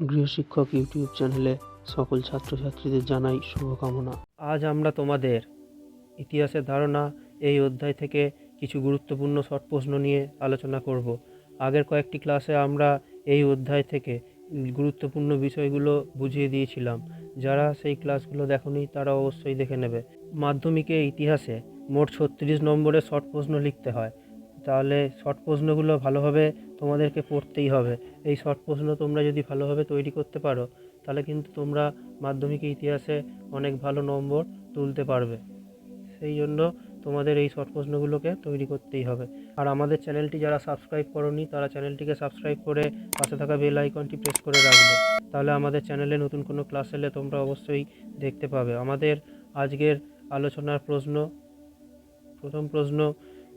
গৃহশিক্ষক YouTube চ্যানেলে সকল ছাত্রছাত্রীদের জানাই শুভকামনা। আজ আমরা তোমাদের ইতিহাসের ধারণা এই অধ্যায় থেকে কিছু গুরুত্বপূর্ণ শর্ট প্রশ্ন নিয়ে আলোচনা করব। আগের কয়েকটি ক্লাসে আমরা এই অধ্যায় থেকে গুরুত্বপূর্ণ বিষয়গুলো বুঝিয়ে দিয়েছিলাম। যারা সেই ক্লাসগুলো দেখনি, তারা অবশ্যই দেখে নেবে। মাধ্যমিকে ইতিহাসে মোট ছত্রিশ নম্বরে শর্ট প্রশ্ন লিখতে হয়। তাহলে শর্ট প্রশ্নগুলো ভালোভাবে তোমাদেরকে পড়তেই হবে। এই শর্ট প্রশ্ন তোমরা যদি ভালোভাবে তৈরি করতে পারো, তাহলে কিন্তু তোমরা মাধ্যমিক ইতিহাসে অনেক ভালো নম্বর তুলতে পারবে। সেই জন্য তোমাদের এই শর্ট প্রশ্নগুলোকে তৈরি করতেই হবে। আর আমাদের চ্যানেলটি যারা সাবস্ক্রাইব করনি, তারা চ্যানেলটিকে সাবস্ক্রাইব করে পাশে থাকা বেল আইকনটি প্রেস করে রাখবে। তাহলে আমাদের চ্যানেলে নতুন কোনো ক্লাস এলে তোমরা অবশ্যই দেখতে পাবে। আমাদের আজকের আলোচনার প্রশ্ন, প্রথম প্রশ্ন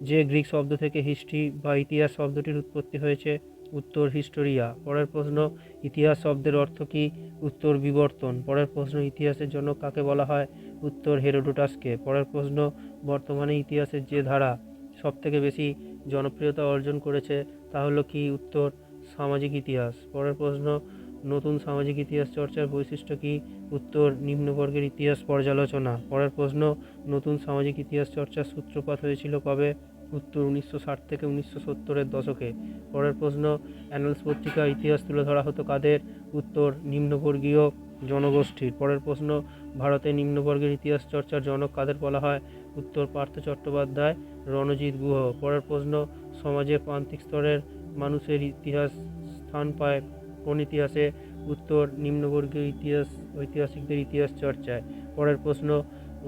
যে গ্রিক শব্দ থেকে হিস্ট্রি বা ইতিহাস শব্দটির উৎপত্তি হয়েছে, উত্তর হিস্টোরিয়া। পরের প্রশ্ন, ইতিহাস শব্দের অর্থ কী? উত্তর বিবর্তন। পরের প্রশ্ন, ইতিহাসের জন্য কাকে বলা হয়? উত্তর হেরোডোটাসকে। পরের প্রশ্ন, বর্তমানে ইতিহাসের যে ধারা সবথেকে বেশি জনপ্রিয়তা অর্জন করেছে, তা হলো কি? উত্তর সামাজিক ইতিহাস। পরের প্রশ্ন নতুন সামাজিক ইতিহাস চর্চার বৈশিষ্ট্য কি? উত্তর, নিম্নবর্গের ইতিহাস পর্যালোচনা। পরের প্রশ্ন, নতুন সামাজিক ইতিহাস চর্চার সূত্রপাত হয়েছিল কবে? উত্তর উনিশশো ষাট থেকে উনিশশো সত্তরের দশকে। পরের প্রশ্ন, অ্যানালস পত্রিকা ইতিহাস তুলে ধরা হতো কাদের? উত্তর, নিম্নবর্গীয় জনগোষ্ঠীর। পরের প্রশ্ন, ভারতে নিম্নবর্গের ইতিহাস চর্চার জনক কাদের বলা হয়? উত্তর, পার্থ চট্টোপাধ্যায়, রণজিৎ গুহ। পরের প্রশ্ন, সমাজের প্রান্তিক স্তরের মানুষের ইতিহাস স্থান পায় কোন ইতিহাসে উত্তর নিম্নবর্গীয় ইতিহাস, ঐতিহাসিকদের ইতিহাস চর্চায়? পরের প্রশ্ন,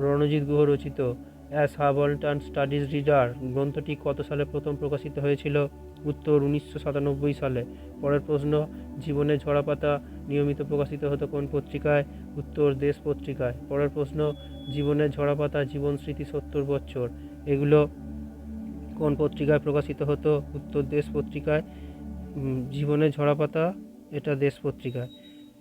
রণজিৎ গুহ রচিত অ্যাস হাবলটন স্টাডিজ রিডার গ্রন্থটি কত সালে প্রথম প্রকাশিত হয়েছিল? উত্তর উনিশশো সাতানব্বই সালে। পরের প্রশ্ন, জীবনের ঝরাপাতা নিয়মিত প্রকাশিত হতো কোন পত্রিকায়? উত্তর, দেশ পত্রিকায়। পরের প্রশ্ন, জীবনের ঝরাপাতা জীবন স্মৃতি সত্তর বছর। এগুলো কোন পত্রিকায় প্রকাশিত হতো? উত্তর, দেশ পত্রিকায়। জীবনের ঝরাপাতা এটা দেশ পত্রিকায়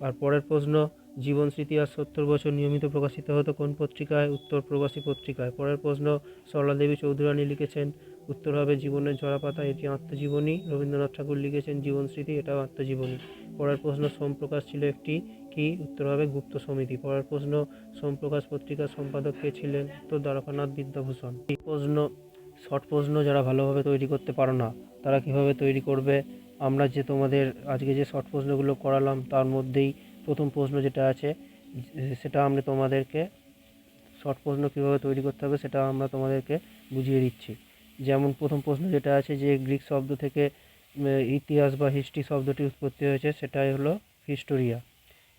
আর পরের প্রশ্ন, জীবন, স্মৃতি আর সত্তর বছর নিয়মিত প্রকাশিত হতো কোন পত্রিকায়? উত্তর প্রবাসী পত্রিকায়। পরের প্রশ্ন সরলা দেবী চৌধুরানী লিখেছেন, উত্তর হবে জীবনের ঝরাপাতা, এটি আত্মজীবনী। রবীন্দ্রনাথ ঠাকুর লিখেছেন, জীবন, স্মৃতি, এটাও আত্মজীবনী। পরের প্রশ্ন, সোমপ্রকাশ ছিল একটি কি? উত্তর হবে গুপ্ত সমিতি। পরের প্রশ্ন, সোমপ্রকাশ পত্রিকার সম্পাদক কে ছিলেন? উত্তর, দ্বারকানাথ বিদ্যাভূষণ। এই প্রশ্ন, শর্ট প্রশ্ন যারা ভালোভাবে তৈরি করতে পারো না, তারা কীভাবে তৈরি করবে? আমরা যে তোমাদের আজকে যে শর্ট প্রশ্নগুলো করালাম, তার মধ্যেই প্রথম প্রশ্ন যেটা আছে, সেটা আমরা তোমাদেরকে শর্ট প্রশ্ন কীভাবে তৈরি করতে হবে সেটা আমরা তোমাদেরকে বুঝিয়ে দিচ্ছি। যেমন প্রথম প্রশ্ন যেটা আছে যে গ্রিক শব্দ থেকে ইতিহাস বা হিস্ট্রি শব্দটি উৎপত্তি হয়েছে, সেটাই হলো হিস্টোরিয়া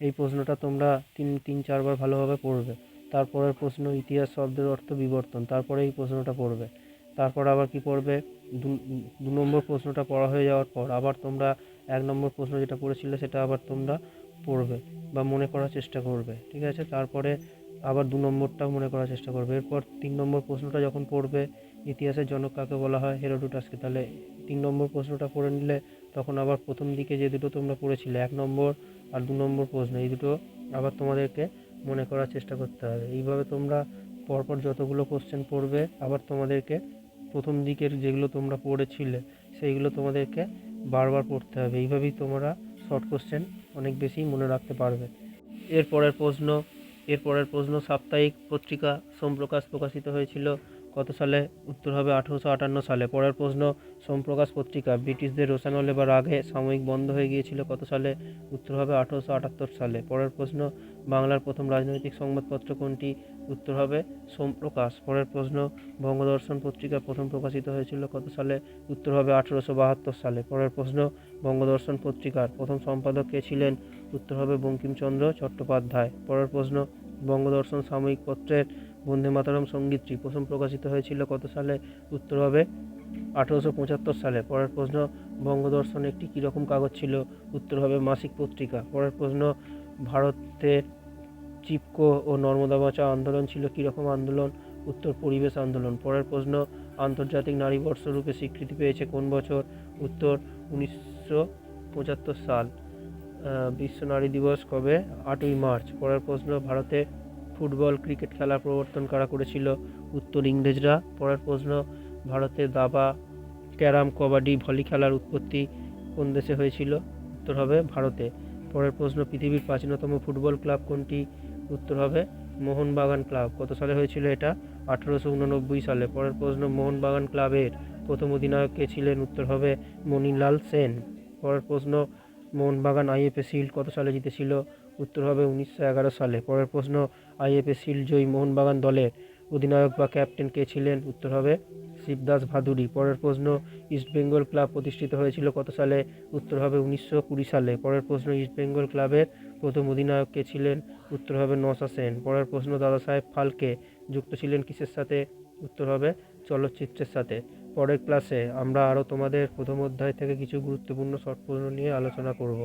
এই প্রশ্নটা তোমরা তিন তিন, চারবার ভালোভাবে পড়বে। তারপরের প্রশ্ন ইতিহাস শব্দের অর্থ বিবর্তন, তারপরে এই প্রশ্নটা পড়বে। তারপর আবার কি পড়বে? দু নম্বর প্রশ্নটা পড়া হয়ে যাওয়ার পর আবার তোমরা এক নম্বর প্রশ্ন যেটা পড়েছিলে সেটা আবার তোমরা পড়বে বা মনে করার চেষ্টা করবে, ঠিক আছে? তারপরে আবার দু নম্বরটাও মনে করার চেষ্টা করবে। এরপর তিন নম্বর প্রশ্নটা যখন পড়বে, ইতিহাসের জনক কাকে বলা হয়? হেরোডোটাসকে। তাহলে তিন নম্বর প্রশ্নটা পড়ে নিলে তখন আবার প্রথম দিকে যে দুটো তোমরা পড়েছিলে, এক নম্বর আর দু নম্বর প্রশ্ন, এই দুটো আবার তোমাদেরকে মনে করার চেষ্টা করতে হবে। এইভাবে তোমরা পরপর যতগুলো কোশ্চেন পড়বে, আবার তোমাদেরকে প্রথম দিকের যেগুলো তোমরা পড়েছিলে, সেইগুলো তোমাদেরকে বারবার পড়তে হবে। এইভাবেই তোমরা শর্ট কোশ্চেন অনেক বেশি মনে রাখতে পারবে। এরপরের প্রশ্ন এরপরের প্রশ্ন সাপ্তাহিক পত্রিকা সোমপ্রকাশ প্রকাশিত হয়েছিল কত সালে? উত্তর হবে আঠেরোশো আটান্ন সালে। পরের প্রশ্ন, সোমপ্রকাশ পত্রিকা, ব্রিটিশদের রোশানলে বা রাগে সাময়িক বন্ধ হয়ে গিয়েছিল কত সালে? উত্তর হবে আঠেরোশো আটাত্তর সালে। পরের প্রশ্ন, বাংলার প্রথম রাজনৈতিক সংবাদপত্র কোনটি? উত্তর হবে সোমপ্রকাশ। পরের প্রশ্ন, বঙ্গদর্শন পত্রিকা প্রথম প্রকাশিত হয়েছিল কত সালে? উত্তর হবে আঠেরোশো বাহাত্তর সালে। পরের প্রশ্ন, বঙ্গদর্শন পত্রিকার প্রথম সম্পাদক কে ছিলেন? উত্তর হবে বঙ্কিমচন্দ্র চট্টোপাধ্যায়। পরের প্রশ্ন, বঙ্গদর্শন সাময়িক পত্রের বন্দে মাতরম সঙ্গীতটি প্রথম প্রকাশিত হয়েছিল কত সালে? উত্তর হবে, আঠেরোশো পঁচাত্তর সালে। পরের প্রশ্ন, বঙ্গদর্শন একটি কীরকম কাগজ ছিল? উত্তর হবে, মাসিক পত্রিকা। পরের প্রশ্ন, ভারতে চিপকো ও নর্মদা বাঁচা আন্দোলন ছিল কীরকম আন্দোলন? উত্তর, পরিবেশ আন্দোলন। পরের প্রশ্ন, আন্তর্জাতিক নারী বর্ষ রূপে স্বীকৃতি পেয়েছে কোন বছর? উত্তর, উনিশশো পঁচাত্তর সাল। বিশ্ব নারী দিবস কবে? আটই মার্চ। পরের প্রশ্ন, ভারতে ফুটবল, ক্রিকেট খেলার প্রবর্তন কারা করেছিল উত্তর ইংরেজরা। পরের প্রশ্ন ভারতে দাবা, ক্যারাম, কবাডি, ভলি খেলার উৎপত্তি কোন দেশে হয়েছিল? উত্তর হবে ভারতে। পরের প্রশ্ন, পৃথিবীর প্রাচীনতম ফুটবল ক্লাব কোনটি? উত্তর হবে মোহনবাগান ক্লাব। কত সালে হয়েছিল এটা? আঠারোশো উননব্বই সালে। পরের প্রশ্ন, মোহনবাগান ক্লাবের প্রথম অধিনায়ক কে ছিলেন? উত্তর হবে মণিলাল সেন। পরের প্রশ্ন, মোহনবাগান আইএফএ শিল্ড কত সালে জিতেছিল? উত্তর হবে উনিশশো এগারো সালে। পরের প্রশ্ন আইএফএ শিলজয়ী মোহনবাগান দলের অধিনায়ক বা ক্যাপ্টেন কে ছিলেন? উত্তর হবে শিবদাস ভাদুড়ি। পরের প্রশ্ন ইস্টবেঙ্গল ক্লাব প্রতিষ্ঠিত হয়েছিল কত সালে? উত্তর হবে উনিশশো কুড়ি সালে। পরের প্রশ্ন ইস্টবেঙ্গল ক্লাবের প্রথম অধিনায়ক কে ছিলেন? উত্তর হবে নসা সেন। পরের প্রশ্ন দাদা সাহেব ফালকে যুক্ত ছিলেন কিসের সাথে? উত্তর হবে চলচ্চিত্রের সাথে। পরের ক্লাসে আমরা আরও তোমাদের প্রথম অধ্যায় থেকে কিছু গুরুত্বপূর্ণ শর্ট প্রশ্ন নিয়ে আলোচনা করব।